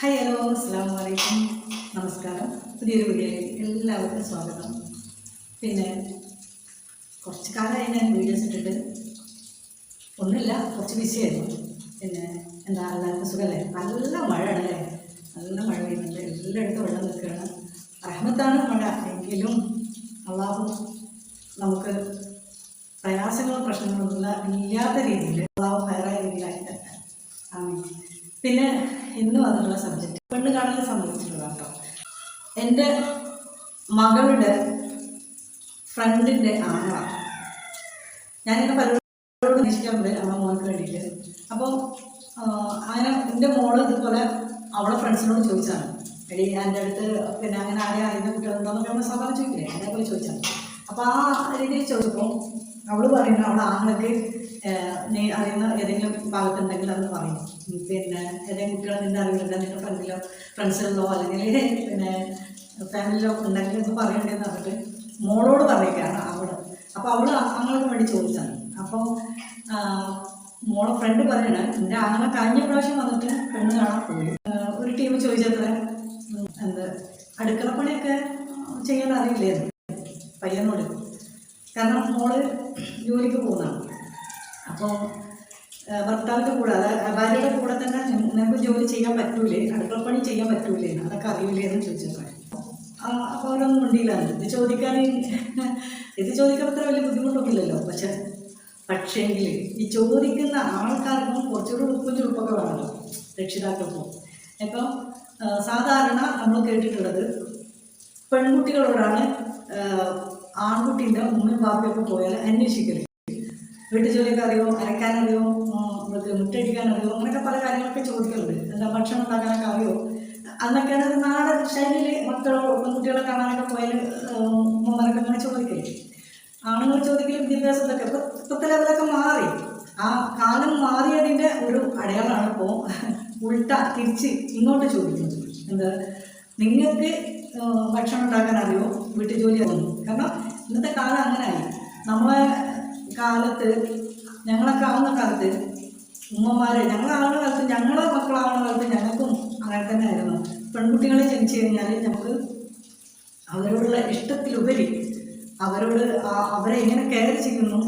Hi hello അസ്സാം വലൈക്കും നമസ്കാരം പുതിയൊരു വീഡിയോയിലേക്ക് എല്ലാവർക്കും സ്വാഗതം. പിന്നെ കുറച്ച് കാലമായി ഞാൻ വീഡിയോസ് ഇട്ടിട്ട് ഒന്നുമില്ല കുറച്ച് ബിസിയായിരുന്നു പിന്നെ എന്താ എല്ലാവർക്കും സുഖമല്ലേ? നല്ല മഴയാണല്ലേ? നല്ല മഴ പെയ്യുന്നുണ്ട്. എല്ലായിടത്തും വെള്ളം നിൽക്കുകയാണ്. അഹമ്മത്താണ് മഴ. എങ്കിലും അള്ളാഹു നമുക്ക് പ്രയാസങ്ങളും പ്രശ്നങ്ങളും ഇല്ല ഇല്ലാത്ത രീതിയിൽ അള്ളാഹു ഹയറായ രീതിയിലാക്കി തരട്ടെ. ആമീൻ. പിന്നെ ഇന്ന് വന്നിട്ടുള്ള സബ്ജക്റ്റ് പെണ്ണ് കാണലിനെ സംബന്ധിച്ചിട്ടുള്ള കേട്ടോ എന്റെ മകളുടെ ഫ്രണ്ടിന്റെ ആങ്ങളാണ് ഞാനിങ്ങനെ പലരോടും അന്വേഷിക്കാറുണ്ട് അവളെ മോൾക്ക് വേണ്ടിയിട്ട്. അപ്പോൾ അങ്ങനെ എന്റെ മോൾ ഇതുപോലെ അവളെ ഫ്രണ്ട്സിനോട് ചോദിച്ചാണ്. എടി എന്റെ അടുത്ത് പിന്നെ അങ്ങനെ ആരെ അറിയുന്ന കുട്ടികളുണ്ടോന്നൊക്കെ നമ്മൾ സാധാരണ ചോദിക്കില്ലേ അതേപോലെ ചോദിച്ചാണ്. അപ്പോൾ ആ രീതിയിൽ ചോദിച്ചപ്പോൾ അവൾ പറയുന്നു അവളെ ആങ്ങൾക്ക് നീ അറിയുന്ന ഏതെങ്കിലും ഭാഗത്തുണ്ടെങ്കിൽ അത് പറയും. പിന്നെ ഏതെങ്കിലും കുട്ടികളെ നിന്റെ അറിവില്ല നിന്റെ ഫ്രണ്ടിലോ ഫ്രണ്ട്സിലോ അല്ലെങ്കിൽ പിന്നെ ഫാമിലിയിലോ ഉണ്ടെങ്കിൽ ഒന്ന് പറയണ്ടേന്ന് പറഞ്ഞിട്ട് മോളോട് പറയുകയാണ് അവൾ. അപ്പോൾ അവൾ ആങ്ങൾക്ക് വേണ്ടി ചോദിച്ചാണ് അപ്പോൾ മോളെ ഫ്രണ്ട് പറയണ എന്റെ ആങ്ങളെ കഴിഞ്ഞ പ്രാവശ്യം വന്നിട്ട് പെണ്ണ് കാണാൻ പോയി. ഒരു ടീം ചോദിച്ചത്ര എന്ത് അടുക്കളപ്പണിയൊക്കെ ചെയ്യാൻ അറിയില്ലായിരുന്നു. പയ്യനോട് കാരണം മോൾ ജോലിക്ക് പോകുന്നതാണ്. അപ്പോൾ ഭർത്താവിന്റെ കൂടെ അതായത് ഭാര്യയുടെ കൂടെ തന്നെ നിങ്ങൾക്ക് ജോലി ചെയ്യാൻ പറ്റൂലേ അടുക്കളപ്പണി ചെയ്യാൻ പറ്റൂലേ അതൊക്കെ അറിയില്ലേ എന്ന് ചോദിച്ചപ്പോൾ അപ്പോൾ അവരൊന്നും മിണ്ടിയില്ലാന്ന് ഇത് ചോദിക്കാൻ ഇത് ചോദിക്കാൻ അത്ര വലിയ ബുദ്ധിമുട്ടൊന്നുമില്ലല്ലോ. പക്ഷെ പക്ഷേങ്കിൽ ഈ ചോദിക്കുന്ന ആൾക്കാർക്കും കുറച്ചുകൂടി ഉപ്പും ചുടുപ്പൊക്കെ വേണമല്ലോ രക്ഷിതാക്കൾക്കും. ഇപ്പം സാധാരണ നമ്മൾ കേട്ടിട്ടുള്ളത് പെൺകുട്ടികളോടാണ് ആൺകുട്ടീന്റെ ഉമ്മയും ബാപ്പയൊക്കെ പോയാൽ അന്വേഷിക്കരുത് വീട്ടു ജോലിയൊക്കെ അറിയോ അരക്കാനറിയോ മുട്ടടിക്കാനറിയോ അങ്ങനെയൊക്കെ പല കാര്യങ്ങളൊക്കെ ചോദിക്കലുണ്ട്. എന്താ ഭക്ഷണം ഉണ്ടാക്കാനൊക്കെ അറിയോ? അന്നൊക്കെയാണ് നാടൻ ശൈലിയിൽ മക്കളോ പെൺകുട്ടികളെ കാണാനൊക്കെ പോയാൽ ഉമ്മമാരൊക്കെ അങ്ങനെ ചോദിക്കൽ. ആണുങ്ങൾ ചോദിക്കലും വിദ്യാഭ്യാസത്തൊക്കെ ഇപ്പത്തിൽ ലെവലൊക്കെ മാറി. ആ കാലം മാറിയതിന്റെ ഒരു അടയാളമാണ് ഇപ്പോൾ ഉൾട്ട തിരിച്ച് ഇങ്ങോട്ട് ചോദിക്കുന്നത്. എന്താ? നിങ്ങൾക്ക് ഭക്ഷണം ഉണ്ടാക്കാൻ അറിയോ? വീട്ടു ജോലി അറിയോ? കാരണം ഇന്നത്തെ കാലം അങ്ങനെയായി. നമ്മളെ കാലത്ത് ഞങ്ങളൊക്കെ ആവുന്ന കാലത്ത് ഉമ്മമാരെ ഞങ്ങളാവുന്ന കാലത്ത് ഞങ്ങളെ മക്കളാവുന്ന കാലത്ത് ഞങ്ങൾക്കും അങ്ങനെ തന്നെ ആയിരുന്നു പെൺകുട്ടികളെ ജനിച്ചു കഴിഞ്ഞാൽ നമുക്ക് അവരോടുള്ള ഇഷ്ടത്തിലുപരി അവരോട് അവരെ എങ്ങനെ കെയർ ചെയ്യുന്നു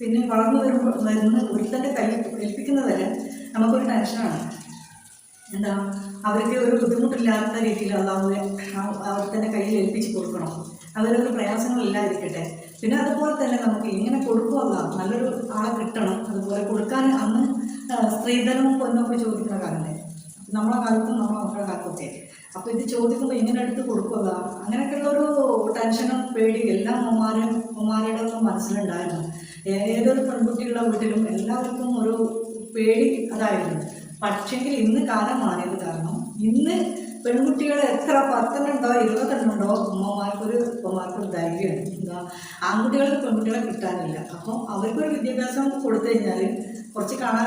പിന്നെ വളർന്നു വരുമ്പോൾ വരുന്ന ഒരുത്തന്റെ കൈ ഏൽപ്പിക്കുന്നത് വരെ നമുക്കൊരു ടെൻഷനാണ്. എന്താ അവർക്ക് ഒരു ബുദ്ധിമുട്ടില്ലാത്ത രീതിയിൽ അള്ളാഹുവെ അവർ തന്നെ കയ്യിൽ ഏൽപ്പിച്ച് കൊടുക്കണം. അവരൊരു പ്രയാസങ്ങളില്ലാതിരിക്കട്ടെ. പിന്നെ അതുപോലെ തന്നെ നമുക്ക് ഇങ്ങനെ കൊടുക്കുമല്ല നല്ലൊരു ആളെ കിട്ടണം. അതുപോലെ കൊടുക്കാൻ അന്ന് സ്ത്രീധനം പൊന്നൊക്കെ ചോദിക്കുന്ന കാലല്ലേ. നമ്മളെ കാലത്തും നമ്മളെ മക്കളുടെ കാലത്തൊക്കെ. അപ്പോൾ ഇത് ചോദിക്കുമ്പോൾ ഇങ്ങനെ എടുത്ത് കൊടുക്കുക അങ്ങനെയൊക്കെയുള്ളൊരു ടെൻഷനും പേടിയും എല്ലാ ഉമ്മമാരും ഉമ്മമാരുടെ ഒന്നും മനസ്സിലുണ്ടായിരുന്നു. ഏതൊരു പെൺകുട്ടികളുടെ വീട്ടിലും എല്ലാവർക്കും ഒരു പേടി അതായിരുന്നു. പക്ഷെങ്കിൽ ഇന്ന് കാലം മാറിയത് കാരണം ഇന്ന് പെൺകുട്ടികളെ എത്ര പത്തെണ്ണുണ്ടോ ഇരുപത്തെണ്ണുണ്ടോ ഉമ്മമാർക്കൊരു ഉപ്പമാർക്കൊരു ധൈര്യമാണ് എന്താ ആൺകുട്ടികൾക്ക് പെൺകുട്ടികളെ കിട്ടാനില്ല. അപ്പം അവർക്കൊരു വിദ്യാഭ്യാസം കൊടുത്തു കഴിഞ്ഞാൽ കുറച്ച് കാണാൻ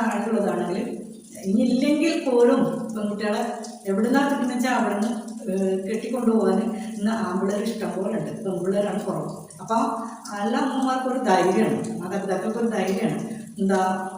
ഇനി ഇല്ലെങ്കിൽ പോലും പെൺകുട്ടികളെ എവിടുന്നാണ് കിട്ടുന്ന വെച്ചാൽ അവിടെ നിന്ന് കെട്ടിക്കൊണ്ടുപോകാൻ ഇന്ന് ആൺപിള്ളേർ ഇഷ്ടം പോലെ ഉണ്ട് പെൺപിള്ളേരാണ് കുറവ്. അപ്പോൾ എല്ലാ അമ്മമാർക്കൊരു ധൈര്യമാണ് മാതാപിതാക്കൾക്കൊരു ധൈര്യമാണ് എന്താ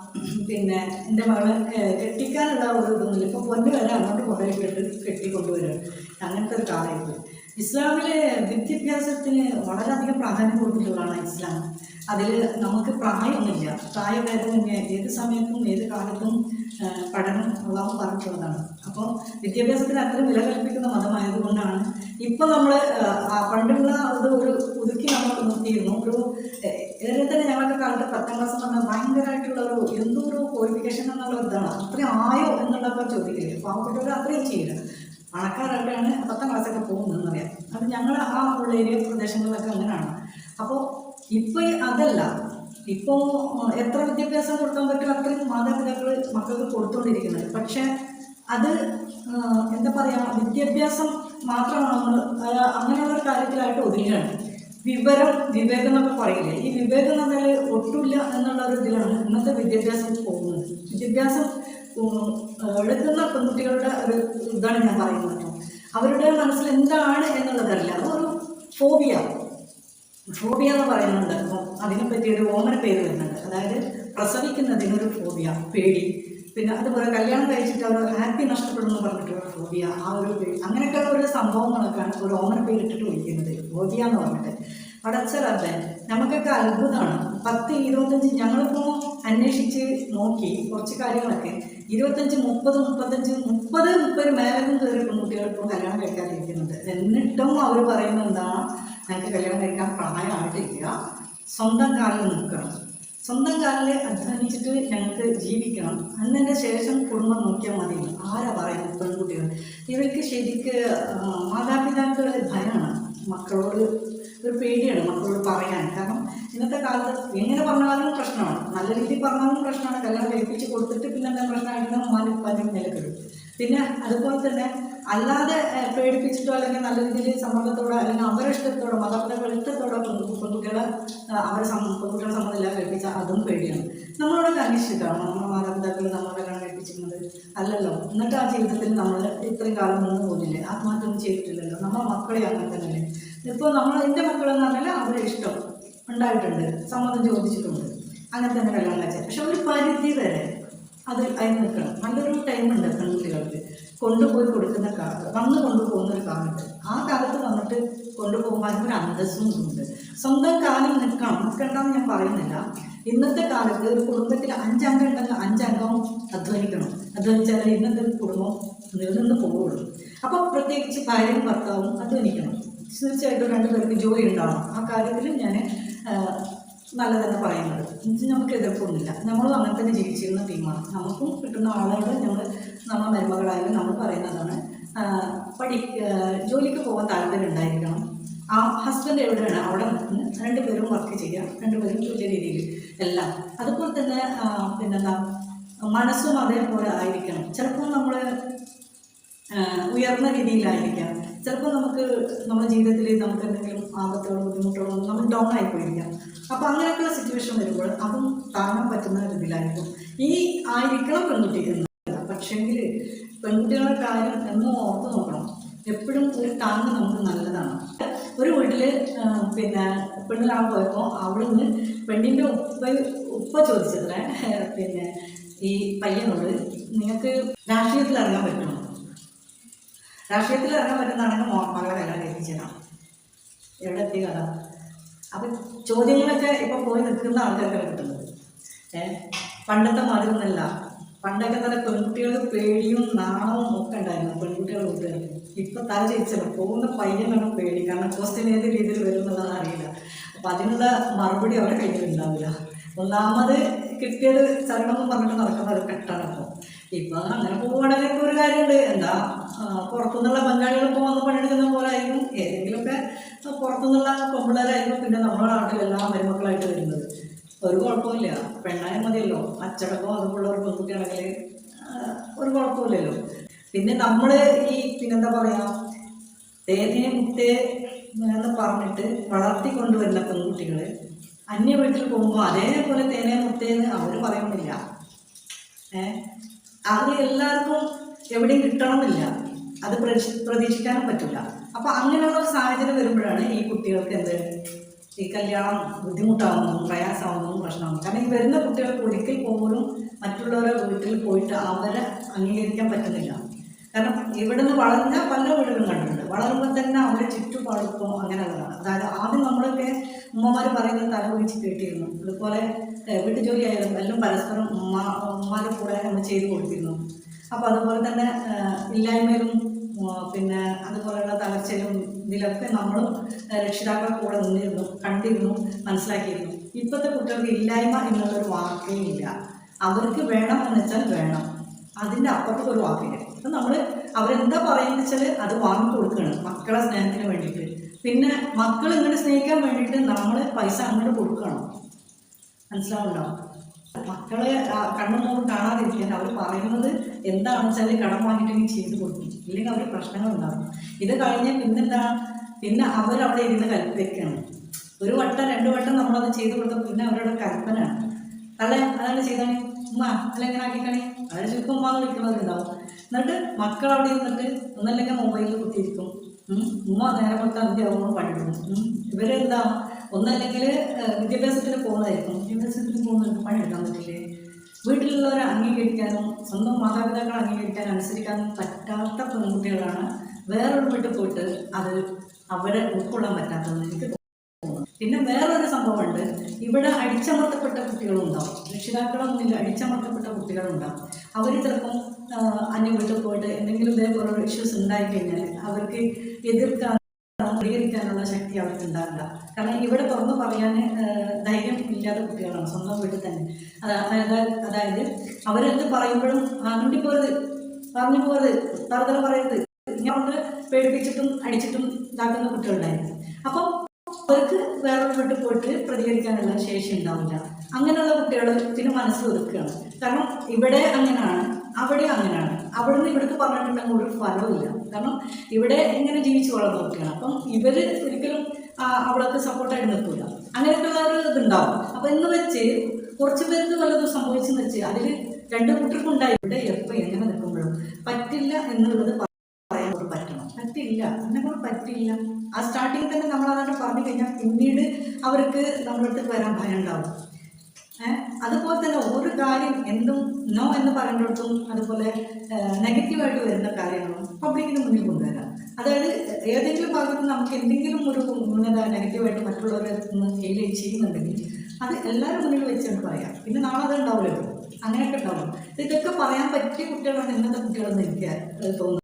പിന്നെ എന്റെ മകളെ കെട്ടിക്കാനുള്ള ഒരു ഇതൊന്നുമില്ല. ഇപ്പോൾ പൊന്നു വരെ അങ്ങോട്ട് കുറേ കെട്ടി കെട്ടിക്കൊണ്ടുവരും. അങ്ങനത്തെ ഒരു കാലമായിപ്പോയി ഇസ്ലാമിലെ വിദ്യാഭ്യാസത്തിന് വളരെയധികം പ്രാധാന്യം കൊടുത്തിട്ടുള്ളതാണ് ഇസ്ലാം. അതിൽ നമുക്ക് പ്രായമൊന്നുമില്ല. പ്രായഭേദമന്യേ ഏത് സമയത്തും ഏത് കാലത്തും പഠനം ഉള്ളവൻ പറഞ്ഞിട്ടുള്ളതാണ്. അപ്പോൾ വിദ്യാഭ്യാസത്തിന് അത്രയും വില കൽപ്പിക്കുന്ന മതമായതുകൊണ്ടാണ് ഇപ്പം നമ്മൾ പണ്ടുള്ള അത് ഒരു പുതുക്കി നമ്മൾ നിർത്തിയിരുന്നു. ഒരു ഏ- ഏറെ തന്നെ ഞങ്ങളുടെ കാലത്ത് പത്താം ക്ലാസ് പറഞ്ഞാൽ ഭയങ്കരമായിട്ടുള്ള ഒരു എന്തോ ഒരു ക്വാളിഫിക്കേഷൻ എന്നുള്ള ഇതാണ്. അത്രയും ആയോ എന്നുള്ളതൊക്കെ ചോദിക്കില്ലേ പാവപ്പെട്ടവർ അത്രയും ചെയ്യില്ല പണക്കാരൊക്കെയാണ് പത്താം ക്ലാസ്സൊക്കെ പോകുന്നതെന്ന് പറയാം. അത് ഞങ്ങൾ ആ ഉള്ള ഏരിയ പ്രദേശങ്ങളിലൊക്കെ അങ്ങനെയാണ്. അപ്പോൾ ഇപ്പോൾ അതല്ല. ഇപ്പോൾ എത്ര വിദ്യാഭ്യാസം കൊടുക്കാൻ പറ്റും അത്രയും മാതാപിതാക്കൾ മക്കൾക്ക് കൊടുത്തുകൊണ്ടിരിക്കുന്നത് പക്ഷേ അത് എന്താ പറയുക വിദ്യാഭ്യാസം മാത്രമാണ് നമ്മൾ അങ്ങനെയുള്ള കാര്യത്തിലായിട്ട് ഒതുങ്ങുകയാണ്. വിവരം വിവേകം എന്നൊക്കെ പറയില്ലേ? ഈ വിവേകം എന്ന് പറഞ്ഞാൽ ഒട്ടുമില്ല എന്നുള്ള ഒരു ഇതിലാണ് ഇന്നത്തെ വിദ്യാഭ്യാസം പോകുന്നത്. വിദ്യാഭ്യാസം എടുക്കുന്ന പെൺകുട്ടികളുടെ ഒരു ഇതാണ് ഞാൻ പറയുന്നത് കേട്ടോ. അവരുടെ മനസ്സിൽ എന്താണ് എന്നുള്ളതല്ല അതൊരു ഫോബിയ ഫോബിയ എന്ന് പറയുന്നുണ്ട്. അപ്പം അതിനെപ്പറ്റി ഒരു ഓമന പേര് വരുന്നുണ്ട്. അതായത് പ്രസവിക്കുന്നതിനൊരു ഫോബിയ പേടി. പിന്നെ അതുപോലെ കല്യാണം കഴിച്ചിട്ട് അവർ ഹാപ്പി നഷ്ടപ്പെടുന്നു പറഞ്ഞിട്ടുള്ള ഫോബിയ ആ ഒരു അങ്ങനെയൊക്കെയുള്ള ഒരു സംഭവങ്ങളൊക്കെയാണ് ഒരു ഓമന പേരിട്ടിട്ട് വിളിക്കുന്നത്. ഫോബിയ എന്ന് പറഞ്ഞിട്ട്. പടച്ചറബെ നമുക്കൊക്കെ അത്ഭുതമാണ്. പത്ത് ഇരുപത്തഞ്ച് ഞങ്ങളിപ്പോൾ അന്വേഷിച്ച് നോക്കി കുറച്ച് കാര്യങ്ങളൊക്കെ. ഇരുപത്തഞ്ച് മുപ്പത് മുപ്പത്തഞ്ച് മുപ്പത് മുപ്പത് മേലും കയറി കുട്ടികൾക്കും കല്യാണം കഴിക്കാതിരിക്കുന്നുണ്ട് എന്നിട്ടും അവർ പറയുന്നത് എന്താണ്? ഞങ്ങൾക്ക് കല്യാണം കഴിക്കാൻ പ്രായമായിട്ടില്ല. സ്വന്തം കാലിൽ നിൽക്കണം. സ്വന്തം കാലിൽ അധ്വാനിച്ചിട്ട് ജീവിക്കണം. അന്നതിന്റെ ശേഷം കുടുംബം നോക്കിയാൽ മതി. ആരാ പറയുന്നത് പെൺകുട്ടികൾ? ഇവർക്ക് ശരിക്ക് മാതാപിതാക്കളുടെ ഭയമാണ്. മക്കളോട് ഒരു പേടിയാണ് മക്കളോട് പറയാൻ. കാരണം ഇന്നത്തെ കാലത്ത് എങ്ങനെ പറഞ്ഞാലും പ്രശ്നമാണ്. നല്ല രീതിയിൽ പറഞ്ഞാലും പ്രശ്നമാണ്. കല്യാണം കഴിപ്പിച്ച് കൊടുത്തിട്ട് പിന്നെ എന്താ പ്രശ്നമായിട്ട് ഉമ്മാനും ഉപ്പാനും നിലക്കിടും. പിന്നെ അതുപോലെ തന്നെ അല്ലാതെ പേടിപ്പിച്ചിട്ടോ അല്ലെങ്കിൽ നല്ല രീതിയിൽ സമ്മർദ്ദത്തോടെ അല്ലെങ്കിൽ അവരുടെ ഇഷ്ടത്തോടെ മാതാപിതാക്കളുടെ ഇഷ്ടത്തോടെ പെൺകു- പെൺകുട്ടികളെ അവരെ പെൺകുട്ടികളെ കഴിപ്പിച്ചാൽ അതും പേടിയാണ്. നമ്മളോട് അന്വേഷിച്ചിട്ടാണ് നമ്മുടെ മാതാപിതാക്കൾ നമ്മളെ കണ്ണെപ്പിച്ചിരുന്നത് അല്ലല്ലോ. എന്നിട്ട് ആ ജീവിതത്തിൽ നമ്മൾ ഇത്രയും കാലം നിന്ന് പോകുന്നില്ലേ ആത്മഹത്യ ചെയ്തിട്ടില്ലല്ലോ. നമ്മളെ മക്കളെ അങ്ങനെ തന്നെ ഇപ്പോൾ നമ്മൾ എന്റെ മക്കളെന്ന് പറഞ്ഞാൽ അവരുടെ ഇഷ്ടം ഉണ്ടായിട്ടുണ്ട്. സമ്മതം ചോദിച്ചിട്ടുണ്ട്. അങ്ങനെ തന്നെ കല്യാണം കഴിച്ചത്. പക്ഷെ ഒരു പരിധി വരെ അത് അതിന് നിൽക്കണം. നല്ലൊരു ടൈമുണ്ട് പെൺകുട്ടികൾക്ക്. കൊണ്ടുപോയി കൊടുക്കുന്ന കാലത്ത് വന്ന് കൊണ്ടുപോകുന്ന ഒരു കാലത്ത് ആ കാലത്ത് വന്നിട്ട് കൊണ്ടുപോകുമ്പോൾ ഒരു അന്തസ്സും ഉണ്ട്. സ്വന്തം കാലം നിൽക്കണം. നിൽക്കണ്ടെന്ന് ഞാൻ പറയുന്നില്ല. ഇന്നത്തെ കാലത്ത് ഒരു കുടുംബത്തിൽ അഞ്ചംഗം ഉണ്ടെങ്കിൽ അഞ്ചംഗവും അധ്വാനിക്കണം. അധ്വാനിച്ചാൽ ഇന്നത്തെ ഒരു കുടുംബം നിലനിന്ന് പോവുള്ളൂ. അപ്പോൾ പ്രത്യേകിച്ച് ഭാര്യയും ഭർത്താവും അധ്വാനിക്കണം. തീർച്ചയായിട്ടും രണ്ടുപേർക്ക് ജോലി ഉണ്ടാവണം. ആ കാര്യത്തിൽ ഞാൻ നല്ലതെന്ന് പറയുന്നത്. നമുക്ക് എതിർപ്പൊന്നുമില്ല. നമ്മളും അങ്ങനെ തന്നെ ജീവിച്ചിരുന്ന ടീമാണ്. നമുക്കും കിട്ടുന്ന ആളുകൾ നമ്മൾ നമ്മുടെ മരുമകളായാലും നമ്മൾ പറയുന്നതാണ്. പഠി ജോലിക്ക് പോകാൻ താല്പര്യം ഉണ്ടായിരിക്കണം ആ ഹസ്ബൻഡ് എവിടെയാണ്? അവിടെ നിന്ന് രണ്ടുപേരും വർക്ക് ചെയ്യാം. രണ്ടുപേരും തുല്യ രീതിയിൽ എല്ലാം. അതുപോലെ തന്നെ പിന്നെന്താ മനസ്സും അതേപോലെ ആയിരിക്കണം. ചിലപ്പോൾ നമ്മൾ ഉയർന്ന രീതിയിലായിരിക്കാം. ചിലപ്പോൾ നമുക്ക് നമ്മുടെ ജീവിതത്തിൽ നമുക്ക് എന്തെങ്കിലും ആപത്തുകളോ ബുദ്ധിമുട്ടുകളോ നമ്മൾ ഡൗൺ ആയിപ്പോയിരിക്കാം. അപ്പോൾ അങ്ങനെയൊക്കെയുള്ള സിറ്റുവേഷൻ വരുമ്പോൾ അതും താങ്ങാൻ പറ്റുന്ന രീതിയിലായിരിക്കും. ഈ ആയിരിക്കണം പെൺകുട്ടി പക്ഷേങ്കിൽ പെൺകുട്ടികളുടെ കാര്യം എന്നും ഓർത്ത് നോക്കണം. എപ്പോഴും ഒരു താങ്ങ് നമുക്ക് നല്ലതാണ്. ഒരു വീട്ടിൽ പിന്നെ പെണ്ണിലാൻ പോയപ്പോൾ അവിടെ നിന്ന് പെണ്ണിന്റെ ഉപ്പ ഉപ്പ ചോദിച്ചത്രേ പിന്നെ ഈ പയ്യനോട് നിങ്ങൾക്ക് രാഷ്ട്രീയത്തിൽ ഇറങ്ങാൻ പറ്റുമോ? രാഷ്ട്രീയത്തിൽ ഇറങ്ങാൻ പറ്റുന്നതാണെങ്കിൽ മകളെ കല്യാണം കഴിപ്പിച്ചതാണ് എവിടെ എത്തിയ കഥ? അപ്പം ചോദ്യങ്ങളൊക്കെ ഇപ്പം പോയി നിൽക്കുന്ന ആൾക്കാർക്കാണ് കിട്ടുന്നത്. ഏഹ് പണ്ടത്തെ മാതിരി ഒന്നല്ല പണ്ടൊക്കെ തന്നെ പെൺകുട്ടികൾക്ക് പേടിയും നാണവും ഒക്കെ ഉണ്ടായിരുന്നു പെൺകുട്ടികൾ കൂട്ടുകാർക്ക് ഇപ്പം തല ജയിച്ചല്ലോ പോകുന്ന പയ്യനാണ് പേടി. കാരണം ക്വസ്റ്റ്യൻ ഏത് രീതിയിൽ വരുമെന്നുള്ളത് അറിയില്ല. അപ്പം അതിനുള്ള മറുപടി അവരുടെ കയ്യിൽ ഉണ്ടാവില്ല ഒന്നാമത് കിട്ടിയത് ചരണം എന്ന് പറഞ്ഞിട്ട് നടക്കുന്ന ഒരു കെട്ടാണ് അപ്പോൾ ഇപ്പം അങ്ങനെ പോവുകയാണെങ്കിൽ ഒരു കാര്യമുണ്ട്. എന്താ പുറത്തുനിന്നുള്ള ഇപ്പോൾ വന്ന് പണിയെടുക്കുന്ന പോലെ ആയിരിക്കും. ഏതെങ്കിലുമൊക്കെ പുറത്തുനിന്നുള്ള പെമ്പിള്ളേരായിരിക്കും പിന്നെ നമ്മുടെ നാട്ടിലെല്ലാം മരുമക്കളായിട്ട് വരുന്നത്. ഒരു കുഴപ്പമില്ല. പെണ്ണായ മതിയല്ലോ. അച്ചടക്കം അതുപോലുള്ള ഒരു പെൺകുട്ടിയാണെങ്കിൽ ഒരു കുഴപ്പമില്ലല്ലോ. പിന്നെ നമ്മൾ ഈ പിന്നെന്താ പറയുക തേനേ മുത്തേ എന്ന് പറഞ്ഞിട്ട് വളർത്തി കൊണ്ടുവരുന്ന പെൺകുട്ടികൾ അന്യ വീട്ടിൽ പോകുമ്പോൾ അതേപോലെ തേനേ മുട്ടയെന്ന് അവർ പറയുന്നില്ല. ഏ? അത് എല്ലാവർക്കും എവിടെയും കിട്ടണമെന്നില്ല. അത് പ്രതീക്ഷ- പ്രതീക്ഷിക്കാനും പറ്റില്ല. അപ്പം അങ്ങനെയുള്ള ഒരു സാഹചര്യം വരുമ്പോഴാണ് ഈ കുട്ടികൾക്ക് എന്ത് ഈ കല്യാണം ബുദ്ധിമുട്ടാവുന്നതും പ്രയാസമാവുന്നതും പ്രശ്നമാകും കാരണം ഈ വരുന്ന കുട്ടികൾക്ക് ഒരിക്കൽ പോലും മറ്റുള്ളവരെ വീട്ടിൽ പോയിട്ട് അവരെ അംഗീകരിക്കാൻ പറ്റുന്നില്ല. കാരണം ഇവിടെ നിന്ന് വളർന്ന പല വീടുകളും കണ്ടിട്ടുണ്ട്. വളരുമ്പോൾ തന്നെ അവരെ ചുറ്റുപാടിപ്പോൾ അങ്ങനെയുള്ളതാണ്. അതായത് ആദ്യം നമ്മളൊക്കെ ഉമ്മമാർ പറയുന്നത് തല കുറിച്ച് കേട്ടിരുന്നു അതുപോലെ വീട്ടു ജോലി ആയാലും എല്ലാം പരസ്പരം ഉമ്മ ഉമ്മാരുടെ കൂടെ നമ്മൾ ചെയ്തു കൊടുത്തിരുന്നു. അപ്പോൾ അതുപോലെ തന്നെ ഇല്ലായ്മയിലും പിന്നെ അതുപോലെയുള്ള തളർച്ചയിലും ഇതിലൊക്കെ നമ്മളും രക്ഷിതാക്കൾ കൂടെ നിന്നിരുന്നു കണ്ടിരുന്നു മനസ്സിലാക്കിയിരുന്നു. ഇപ്പോഴത്തെ കുട്ടികൾക്ക് ഇല്ലായ്മ എന്നുള്ളൊരു വാക്കേ ഇല്ല അവർക്ക് വേണം എന്ന് വെച്ചാൽ വേണം. അതിന്റെ അപ്പുറത്ത് ഒരു വാക്കില്ല അപ്പം നമ്മൾ അവരെന്താ പറയുന്നത് വെച്ചാൽ അത് വാങ്ങി കൊടുക്കുകയാണ് മക്കളെ സ്നേഹത്തിന് വേണ്ടിയിട്ട്. പിന്നെ മക്കൾ ഇങ്ങോട്ട് സ്നേഹിക്കാൻ വേണ്ടിയിട്ട് നമ്മൾ പൈസ അങ്ങോട്ട് കൊടുക്കണം. മനസ്സിലാവുണ്ടോ മക്കളെ കണ്ണു നോക്കും കാണാതിരിക്കാൻ അവർ പറയുന്നത് എന്താണെന്ന് വെച്ചാൽ കടം വാങ്ങിയിട്ടെങ്കിൽ ചെയ്ത് കൊടുക്കും. ഇല്ലെങ്കിൽ അവർ പ്രശ്നങ്ങൾ ഉണ്ടാകും ഇത് കഴിഞ്ഞ് പിന്നെന്താ? പിന്നെ അവരവിടെ ഇരുന്ന് കൽപ്പിക്കണം. ഒരു വട്ടം രണ്ടു വട്ടം നമ്മളത് ചെയ്ത് കൊടുത്താൽ പിന്നെ അവരുടെ കൽപ്പനയാണ് അല്ലെ? അതാണ് ചെയ്താണ് ഉമ്മ അല്ല എങ്ങനെ ആക്കിക്കണേ. അവരെ ചുരുക്കം ഉമ്മ എന്ന് വിളിക്കുന്നവരുണ്ടാവും. എന്നിട്ട് മക്കൾ അവിടെ ഇരുന്നിട്ട് ഒന്നല്ലെങ്കിൽ മൊബൈലിൽ കുത്തിയിരിക്കും. ഉമ്മ നേരെ കൊടുത്താൽ അന്ത്യാവുമ്പോൾ പണിയെടുക്കും പഠിക്കുന്നു ഇവരെന്താ ഒന്നല്ലെങ്കിൽ വിദ്യാഭ്യാസത്തിന് പോകുന്നതായിരിക്കും. വിദ്യാഭ്യാസത്തിന് പോകുന്നവർക്ക് പണിയെടുക്കാൻ പറ്റില്ലേ? വീട്ടിലുള്ളവരെ അംഗീകരിക്കാനും സ്വന്തം മാതാപിതാക്കളെ അംഗീകരിക്കാനും അനുസരിക്കാനും പറ്റാത്ത പെൺകുട്ടികളാണ് വേറൊരു വീട്ടിൽ പോയിട്ട് അത് അവരെ ഉൾക്കൊള്ളാൻ പറ്റാത്തതെന്ന് എനിക്ക് പിന്നെ വേറൊരു സംഭവമുണ്ട്. ഇവിടെ അടിച്ചമർത്തപ്പെട്ട കുട്ടികളുണ്ടാവും. രക്ഷിതാക്കളെ മുന്നിൽ അടിച്ചമർത്തപ്പെട്ട കുട്ടികളുണ്ടാവും. അവർ ചിലപ്പം അന്യ വീട്ടിൽ പോയിട്ട് എന്തെങ്കിലും ഇതേപോലുള്ള ഇഷ്യൂസ് ഉണ്ടായിക്കഴിഞ്ഞാൽ അവർക്ക് എതിർക്കാൻ പ്രതികരിക്കാനുള്ള ശക്തി അവർക്ക് ഉണ്ടാവില്ല. കാരണം ഇവിടെ തുറന്നു പറയാൻ ധൈര്യം ഇല്ലാത്ത കുട്ടികളാണ്. സ്വന്തം വീട്ടിൽ തന്നെ. അതായത് അതായത് അവരെന്ത് പറയുമ്പോഴും മിണ്ടി പോരുത്. പറഞ്ഞു പോരുത്. തറുതല പറയരുത്. ഇങ്ങനെ പേടിപ്പിച്ചിട്ടും അടിച്ചിട്ടും ഇതാക്കുന്ന കുട്ടികളുണ്ടായിരുന്നു. അപ്പം അവർക്ക് വേറെ വീട്ടിൽ പോയിട്ട് പ്രതികരിക്കാനുള്ള ശേഷി ഉണ്ടാവില്ല. അങ്ങനെയുള്ള കുട്ടികൾ പിന്നെ മനസ്സിൽ ഒതുക്കുകയാണ് കാരണം ഇവിടെ അങ്ങനെയാണ് അവിടെ അങ്ങനെയാണ്. അവിടുന്ന് ഇവിടേക്ക് പറഞ്ഞിട്ടുണ്ടെങ്കിൽ ഒരു ഫലമില്ല കാരണം ഇവിടെ ഇങ്ങനെ ജീവിച്ചു വളർന്ന കുട്ടിയാണ് അപ്പം ഇവർ ഒരിക്കലും അവിടത്തെ സപ്പോർട്ടായിട്ട് നിൽക്കില്ല അങ്ങനെയൊക്കെയുള്ള ഒരു ഇതുണ്ടാവും. അപ്പം എന്ന് വെച്ച് കുറച്ച് പേർക്ക് വല്ലതും സംഭവിച്ചെന്ന് വെച്ച് അതിൽ രണ്ട് കുട്ടികൾക്കുണ്ടായി ഇവിടെ എപ്പോൾ എങ്ങനെ നിൽക്കുമ്പോഴും പറ്റില്ല എന്നുള്ളത് പറയാൻ കൂടെ പറ്റണം. പറ്റില്ല. എന്നെ കൊണ്ട് പറ്റില്ല. ആ സ്റ്റാർട്ടിങ് തന്നെ നമ്മൾ പറഞ്ഞു കഴിഞ്ഞാൽ പിന്നീട് അവർക്ക് നമ്മളടുത്ത് വരാൻ ഭയം ഉണ്ടാവും അതുപോലെ തന്നെ ഒരു കാര്യം എന്തും നോ എന്ന് പറയുന്നിടത്തും അതുപോലെ നെഗറ്റീവായിട്ട് വരുന്ന കാര്യങ്ങളും പബ്ലിക്കിന് മുന്നിൽ കൊണ്ടുവരാം. അതായത് ഏതെങ്കിലും ഭാഗത്ത് നമുക്ക് എന്തെങ്കിലും ഒരു എന്താ നെഗറ്റീവായിട്ട് മറ്റുള്ളവരെ നിന്ന് ഫീൽ ചെയ്യുന്നുണ്ടെങ്കിൽ അത് എല്ലാവരും മുന്നിൽ വെച്ചുകൊണ്ട് പറയാം. പിന്നെ നാളെ അത് ഉണ്ടാവില്ലല്ലോ അങ്ങനെയൊക്കെ ഉണ്ടാവും. ഇതൊക്കെ പറയാൻ പറ്റിയ കുട്ടികളാണ് ഇന്നത്തെ കുട്ടികളെന്ന് എനിക്ക് തോന്നുന്നത്.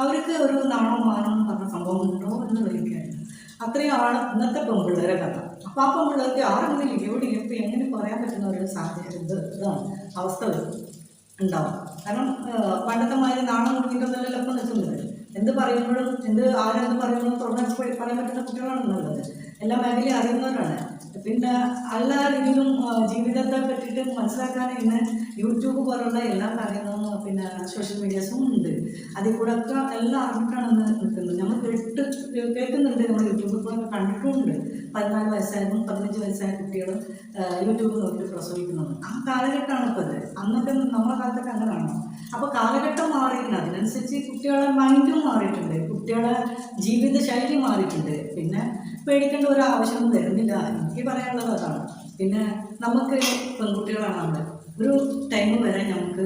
അവർക്ക് ഒരു നാണോ മാനോ പറഞ്ഞ സംഭവം ഉണ്ടോ എന്ന് വിളിക്കുകയാണ് അത്രയും ആണ് ഇന്നത്തെ പെൺപിള്ളേരെ കഥ. പെൺപിള്ളേർക്ക് ആരെങ്കിലും എവിടെ ഇപ്പം എങ്ങനെ പറയാൻ പറ്റുന്ന ഒരു സാഹചര്യം ഇത് ഇതാണ്. അവസ്ഥ ഉണ്ടാവും. കാരണം പണ്ടത്തെ മാതിരി നാണം മുടങ്ങിയിട്ടൊന്നുമല്ലല്ലോ ഇപ്പം നിൽക്കുന്നത് എന്ത് പറയുമ്പോഴും എന്ത് ആരെന്ത് പറയുമ്പോഴും തുടങ്ങി പറയാൻ പറ്റുന്ന കുട്ടികളാണ് എന്നുള്ളത് എല്ലാ മേഖലയും അറിയുന്നവരാണ്. പിന്നെ എല്ലാ ജീവിതത്തെ പറ്റിയിട്ട് മനസ്സിലാക്കാൻ ഇന്ന് യൂട്യൂബ് പോലുള്ള എല്ലാ കാര്യങ്ങളും പിന്നെ സോഷ്യൽ മീഡിയാസും ഉണ്ട്. അതിൽ കൂടെ ഒക്കെ എല്ലാം അറിഞ്ഞിട്ടാണ് ഇന്ന് നിൽക്കുന്നത്. നമ്മൾ കേട്ട് കേൾക്കുന്നുണ്ട്. നമ്മൾ യൂട്യൂബിൽ കൂടെ കണ്ടിട്ടുണ്ട്. പതിനാല് വയസ്സായതും പതിനഞ്ച് വയസ്സായ കുട്ടികളും യൂട്യൂബ് നോക്കിയിട്ട് പ്രസവിക്കുന്നത്. ആ കാലഘട്ടമാണ് ഇപ്പോൾ അത് അന്നൊക്കെ നമ്മുടെ കാലത്തൊക്കെ അങ്ങനെയാണ്. അപ്പോൾ കാലഘട്ടം മാറിയിട്ടുണ്ട്. അതിനനുസരിച്ച് കുട്ടികളെ മൈൻഡും മാറിയിട്ടുണ്ട്. കുട്ടികളെ ജീവിത ശൈലി മാറിയിട്ടുണ്ട്. പിന്നെ പേടിക്കേണ്ട ഒരു ആവശ്യമൊന്നും വരുന്നില്ല. എനിക്ക് പറയാനുള്ളത് അതാണ്. പിന്നെ നമുക്ക് പെൺകുട്ടികളാണ് നമ്മൾ ഒരു ടൈം വരെ നമുക്ക്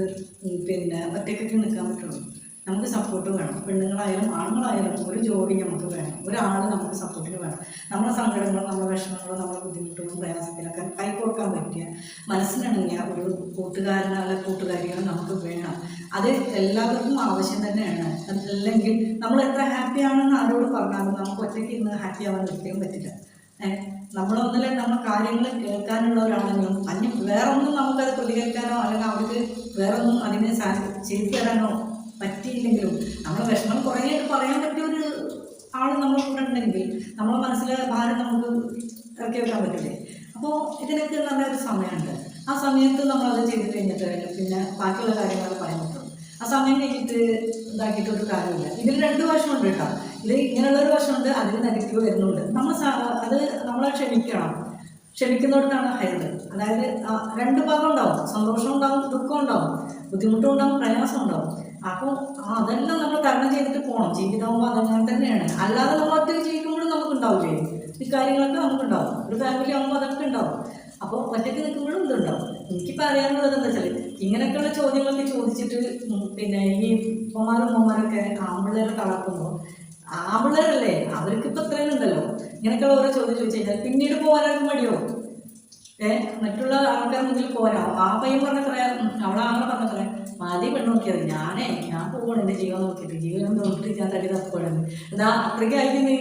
പിന്നെ ഒറ്റയ്ക്കൊക്കെ നിൽക്കാൻ പറ്റുള്ളൂ. നമുക്ക് സപ്പോർട്ട് വേണം. പെണ്ണുങ്ങളായാലും ആണുങ്ങളായാലും ഒരു ജോലി നമുക്ക് വേണം. ഒരാൾ നമുക്ക് സപ്പോർട്ടിന് വേണം. നമ്മുടെ സങ്കടങ്ങളും നമ്മുടെ വിഷമങ്ങളും നമ്മുടെ ബുദ്ധിമുട്ടുകളും പ്രയാസത്തിലൊക്കെ കൈകോർക്കാൻ പറ്റിയ മനസ്സിനിണങ്ങിയ ഒരു കൂട്ടുകാരനോ അല്ലെ കൂട്ടുകാരിയോ നമുക്ക് വേണം. അത് എല്ലാവർക്കും ആവശ്യം തന്നെയാണ്. അല്ലെങ്കിൽ നമ്മൾ എത്ര ഹാപ്പിയാണെന്ന് ആരോട് പറഞ്ഞാലും നമുക്ക് ഒറ്റയ്ക്ക് ഇന്ന് ഹാപ്പി ആവാൻ ഒരിക്കലും പറ്റില്ല. നമ്മളൊന്നിലെ നമ്മൾ കാര്യങ്ങൾ കേൾക്കാനുള്ളവരാണെങ്കിലും അന്യ വേറെ ഒന്നും നമുക്കത് പ്രതികരിക്കാനോ അല്ലെങ്കിൽ അവർക്ക് വേറെ ഒന്നും അതിനെ ചെയ്തു തരാനോ പറ്റിയില്ലെങ്കിലും നമ്മൾ വിഷമം കുറേ പറയാൻ പറ്റിയ ഒരു ആൾ നമ്മൾ കൂടെ ഉണ്ടെങ്കിൽ നമ്മളെ മനസ്സിലെ ഭാരം നമുക്ക് ഇറക്കി വെക്കാൻ പറ്റില്ലേ? അപ്പോൾ ഇതിനൊക്കെ നല്ല ഒരു സമയമുണ്ട്. ആ സമയത്ത് നമ്മളത് ചെയ്ത് കഴിഞ്ഞിട്ട് പിന്നെ ബാക്കിയുള്ള കാര്യങ്ങളൊക്കെ പറയാൻ പറ്റും. ആ സമയം കഴിഞ്ഞിട്ട് ഇതാക്കിയിട്ടൊരു കാര്യമില്ല. ഇതിൽ രണ്ട് വർഷമുണ്ട് കേട്ടോ. ഇത് ഇങ്ങനെയുള്ള ഒരു വശമുണ്ട് അതിൽ നെഗറ്റീവ് വരുന്നുണ്ട് നമ്മൾ അത് നമ്മളെ ക്ഷമിക്കണം. ക്ഷമിക്കുന്നിടത്താണ് ഹൈറ്. അതായത് രണ്ട് ഭാഗം ഉണ്ടാവും. സന്തോഷം ഉണ്ടാവും ദുഃഖം ഉണ്ടാവും. ബുദ്ധിമുട്ടും ഉണ്ടാവും പ്രയാസം ഉണ്ടാവും. അപ്പോൾ അതെല്ലാം നമ്മൾ തരണം ചെയ്തിട്ട് പോകണം ജീവിതമാകുമ്പോൾ അതങ്ങനെ തന്നെയാണ്. അല്ലാതെ നമ്മൾ ഒറ്റയ്ക്ക് ജീവിക്കുമ്പോഴും നമുക്ക് ഉണ്ടാവില്ലേ ഈ കാര്യങ്ങളൊക്കെ നമുക്ക് ഉണ്ടാവും ഒരു ഫാമിലി ആകുമ്പോൾ അതൊക്കെ ഉണ്ടാവും. അപ്പോൾ ഒറ്റയ്ക്ക് നിൽക്കുമ്പോഴും ഇതുണ്ടാവും. എനിക്കിപ്പോൾ അറിയാനുള്ളത് എന്താ വെച്ചാൽ ഇങ്ങനെയൊക്കെയുള്ള ചോദ്യങ്ങളൊക്കെ ചോദിച്ചിട്ട് പിന്നെ ഈ ഉമ്മമാരും ഉമ്മമാരൊക്കെ ആമ്പിള്ളേരെ ആമ്പിള്ളേരല്ലേ അവർക്ക് ഇപ്പൊ ഇത്രയും ഉണ്ടല്ലോ ഇങ്ങനെയൊക്കെയുള്ള ഓരോ ചോദ്യം ചോദിച്ചു കഴിഞ്ഞാൽ പിന്നീട് പോകാനായിട്ട് മടിയോ? ഏ? മറ്റുള്ള ആൾക്കാർ മുന്നിൽ പോരാ. ആ പയ്യൻ പറഞ്ഞ പറയാം അവളെ ആങ്ങളെ പറഞ്ഞ പറയാം മതി പെണ്ണ് നോക്കിയത്. ഞാനേ ഞാൻ പോകണം എന്റെ ജീവൻ നോക്കിയിട്ട്. ജീവൻ നോക്കിയിട്ട് ഞാൻ തടി തപ്പോഴാണ് എന്താ അത്രയ്ക്ക് ആയിരുന്നു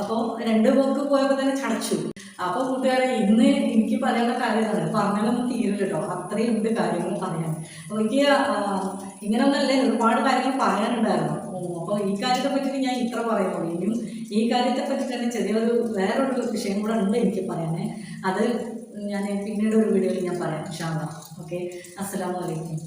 അപ്പോൾ രണ്ട് പോക്ക് പോയപ്പോൾ തന്നെ ചടച്ചു. അപ്പോൾ കൂട്ടുകാരെ ഇന്ന് എനിക്ക് പറയാനുള്ള കാര്യമാണ് പറഞ്ഞാലൊന്നും തീരില്ല കേട്ടോ. അത്രയും ഉണ്ട് കാര്യങ്ങൾ പറയാൻ. അപ്പോൾ എനിക്ക് ഇങ്ങനെ ഇങ്ങനെയൊന്നല്ലേ ഒരുപാട് കാര്യങ്ങൾ പറയാനുണ്ടായിരുന്നു. അപ്പോൾ ഈ കാര്യത്തെ പറ്റി ഞാൻ ഇത്ര പറയുന്നുള്ളൂ ഇനിയും ഈ കാര്യത്തെ പറ്റി തന്നെ ചെറിയൊരു വേറൊരു വിഷയം കൂടെ ഉണ്ട് എനിക്ക് പറയാനേ. അത് ഞാൻ പിന്നീട് ഒരു വീഡിയോയിൽ ഞാൻ പറയാം ഷാമ ഓക്കെ? അസ്സലാമു അലൈക്കും.